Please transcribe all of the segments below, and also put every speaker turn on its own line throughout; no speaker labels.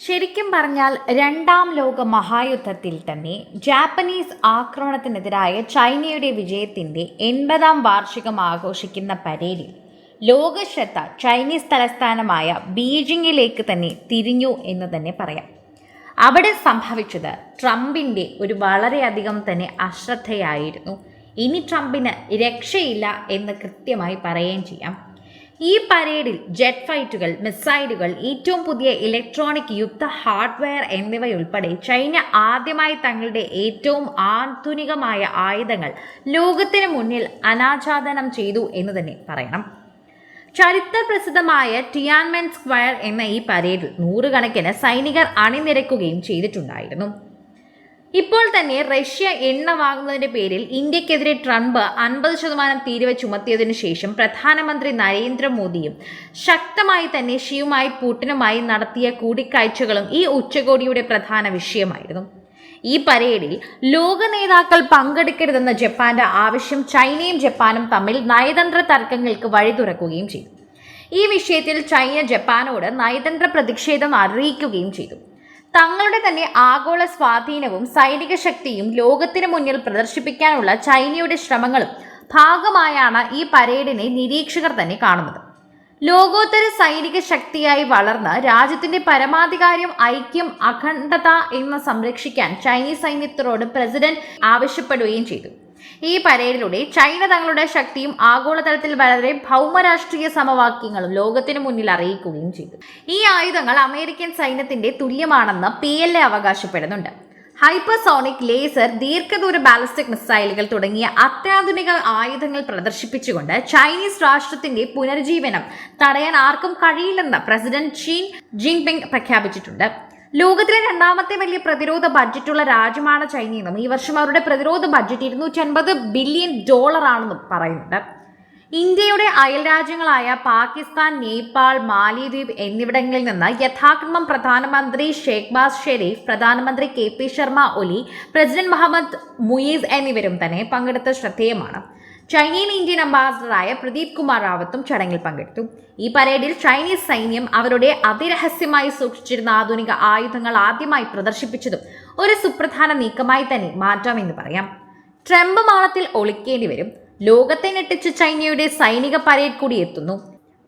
ശരിക്കും പറഞ്ഞാൽ രണ്ടാം ലോക മഹായുദ്ധത്തിൽ തന്നെ ജാപ്പനീസ് ആക്രമണത്തിനെതിരായ ചൈനയുടെ വിജയത്തിന്റെ എൺപതാം വാർഷികം ആഘോഷിക്കുന്ന പരേഡിൽ ലോകശ്രദ്ധ ചൈനീസ് തലസ്ഥാനമായ ബീജിങ്ങിലേക്ക് തന്നെ തിരിഞ്ഞു എന്ന് തന്നെ പറയാം. അവിടെ സംഭവിച്ചത് ട്രംപിന്റെ ഒരു വളരെയധികം തന്നെ അശ്രദ്ധയായിരുന്നു. ഇനി ട്രംപിന് രക്ഷയില്ല എന്ന് കൃത്യമായി പറയുകയും ചെയ്യാം. ഈ പരേഡിൽ ജെറ്റ് ഫൈറ്റുകൾ മിസൈലുകൾ ഏറ്റവും പുതിയ ഇലക്ട്രോണിക് യുദ്ധ ഹാർഡ്വെയർ എന്നിവയുൾപ്പെടെ ചൈന ആദ്യമായി തങ്ങളുടെ ഏറ്റവും ആധുനികമായ ആയുധങ്ങൾ ലോകത്തിന് മുന്നിൽ അനാച്ഛാദനം ചെയ്തു എന്ന് തന്നെ പറയണം. ചരിത്ര പ്രസിദ്ധമായ ടിയാൻമെൻ സ്ക്വയർ എന്ന ഈ പരേഡിൽ നൂറുകണക്കിന് സൈനികർ അണിനിരക്കുകയും ചെയ്തിട്ടുണ്ടായിരുന്നു. ഇപ്പോൾ തന്നെ റഷ്യ എണ്ണ വാങ്ങുന്നതിന്റെ പേരിൽ ഇന്ത്യക്കെതിരെ ട്രംപ് അൻപത് ശതമാനം തീരുവ ചുമത്തിയതിനു ശേഷം പ്രധാനമന്ത്രി നരേന്ദ്രമോദിയും ശക്തമായി തന്നെ ഷിയുമായി പുടിനുമായി നടത്തിയ കൂടിക്കാഴ്ചകളും ഈ ഉച്ചകോടിയുടെ പ്രധാന വിഷയമായിരുന്നു. ഈ പരേഡിൽ ലോക നേതാക്കൾ പങ്കെടുക്കരുതെന്ന ജപ്പാന്റെ ആവശ്യം ചൈനയും ജപ്പാനും തമ്മിൽ നയതന്ത്ര തർക്കങ്ങൾക്ക് വഴി തുറക്കുകയും ചെയ്തു. ഈ വിഷയത്തിൽ ചൈന ജപ്പാനോട് നയതന്ത്ര പ്രതിഷേധം അറിയിക്കുകയും ചെയ്തു. തങ്ങളുടെ തന്നെ ആഗോള സ്വാധീനവും സൈനിക ശക്തിയും ലോകത്തിന് മുന്നിൽ പ്രദർശിപ്പിക്കാനുള്ള ചൈനയുടെ ശ്രമങ്ങളും ഭാഗമായാണ് ഈ പരേഡിനെ നിരീക്ഷകർ തന്നെ കാണുന്നത്. ലോകോത്തര സൈനിക ശക്തിയായി വളർന്ന് രാജ്യത്തിന്റെ പരമാധികാരം ഐക്യം അഖണ്ഡത എന്ന് സംരക്ഷിക്കാൻ ചൈനീസ് സൈന്യത്തോട് പ്രസിഡന്റ് ആവശ്യപ്പെടുകയും ചെയ്തു. ഈ പരേഡിലൂടെ ചൈന തങ്ങളുടെ ശക്തിയും ആഗോളതലത്തിൽ വളരെ ഭൗമരാഷ്ട്രീയ സമവാക്യങ്ങളും ലോകത്തിന് മുന്നിൽ അറിയിക്കുകയും ചെയ്തു. ഈ ആയുധങ്ങൾ അമേരിക്കൻ സൈന്യത്തിന്റെ തുല്യമാണെന്ന് പി എൽ എ അവകാശപ്പെടുന്നുണ്ട്. ഹൈപ്പർസോണിക് ലേസർ ദീർഘദൂര ബാലിസ്റ്റിക് മിസൈലുകൾ തുടങ്ങിയ അത്യാധുനിക ആയുധങ്ങൾ പ്രദർശിപ്പിച്ചുകൊണ്ട് ചൈനീസ് രാഷ്ട്രത്തിന്റെ പുനർജീവനം തടയാൻ ആർക്കും കഴിയില്ലെന്ന് പ്രസിഡന്റ് ഷീൻ ജിൻപിങ് പ്രഖ്യാപിച്ചിട്ടുണ്ട്. ലോകത്തിലെ രണ്ടാമത്തെ വലിയ പ്രതിരോധ ബഡ്ജറ്റുള്ള രാജ്യമാണ് ചൈനയെന്നും ഈ വർഷം അവരുടെ പ്രതിരോധ ബഡ്ജറ്റ് ഇരുന്നൂറ്റി അൻപത് ബില്യൺ ഡോളർ ആണെന്നും പറയുന്നുണ്ട്. ഇന്ത്യയുടെ അയൽ രാജ്യങ്ങളായ പാകിസ്ഥാൻ നേപ്പാൾ മാലിദ്വീപ് എന്നിവിടങ്ങളിൽ നിന്ന് യഥാക്രമം പ്രധാനമന്ത്രി ഷേഖ്ബാസ് ഷെരീഫ് പ്രധാനമന്ത്രി കെ പി ശർമ്മ ഒലി പ്രസിഡന്റ് മുഹമ്മദ് മുയീസ് എന്നിവരും തന്നെ പങ്കെടുത്ത ശ്രദ്ധേയമാണ്. ചൈനയിൽ ഇന്ത്യൻ അംബാസഡറായ പ്രദീപ് കുമാർ റാവത്തും ചടങ്ങിൽ പങ്കെടുത്തു. ഈ പരേഡിൽ ചൈനീസ് സൈന്യം അവരുടെ അതിരഹസ്യമായി സൂക്ഷിച്ചിരുന്ന ആധുനിക ആയുധങ്ങൾ ആദ്യമായി പ്രദർശിപ്പിച്ചതും ഒരു സുപ്രധാന നീക്കമായി തന്നെ മാറ്റാമെന്ന് പറയാം. ട്രംപ് മാളത്തിൽ ഒളിക്കേണ്ടി വരും. ലോകത്തെ ഞെട്ടിച്ച് ചൈനയുടെ സൈനിക പരേഡ് കൂടി എത്തുന്നു.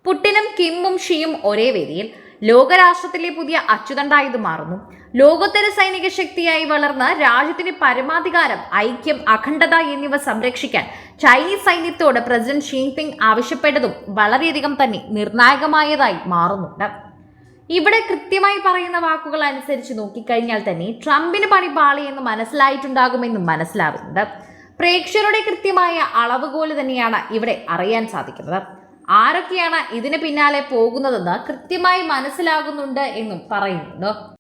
പുട്ടിനും കിമ്മും ഷിയും ഒരേ വേദിയിൽ ലോകരാഷ്ട്രത്തിലെ പുതിയ അച്ചുതണ്ടായത് മാറുന്നു. ലോകോത്തര സൈനിക ശക്തിയായി വളർന്ന രാജ്യത്തിന്റെ പരമാധികാരം ഐക്യം അഖണ്ഡത എന്നിവ സംരക്ഷിക്കാൻ ചൈനീസ് സൈന്യത്തോട് പ്രസിഡന്റ് ഷിൻപിങ് ആവശ്യപ്പെട്ടതും വളരെയധികം തന്നെ നിർണായകമായതായി മാറുന്നുണ്ട്. ഇവിടെ കൃത്യമായി പറയുന്ന വാക്കുകൾ അനുസരിച്ച് നോക്കിക്കഴിഞ്ഞാൽ തന്നെ ട്രംപിന് പണി പാളി എന്ന് മനസ്സിലായിട്ടുണ്ടാകുമെന്നും മനസ്സിലാവുന്നുണ്ട്. പ്രേക്ഷകരുടെ കൃത്യമായ അളവുകോൽ തന്നെയാണ് ഇവിടെ അറിയാൻ സാധിക്കുന്നത്. ആരൊക്കെയാണ് ഇതിന് പിന്നാലെ പോകുന്നതെന്ന് കൃത്യമായി മനസ്സിലാകുന്നുണ്ട് എന്നും പറയുന്നുണ്ട്.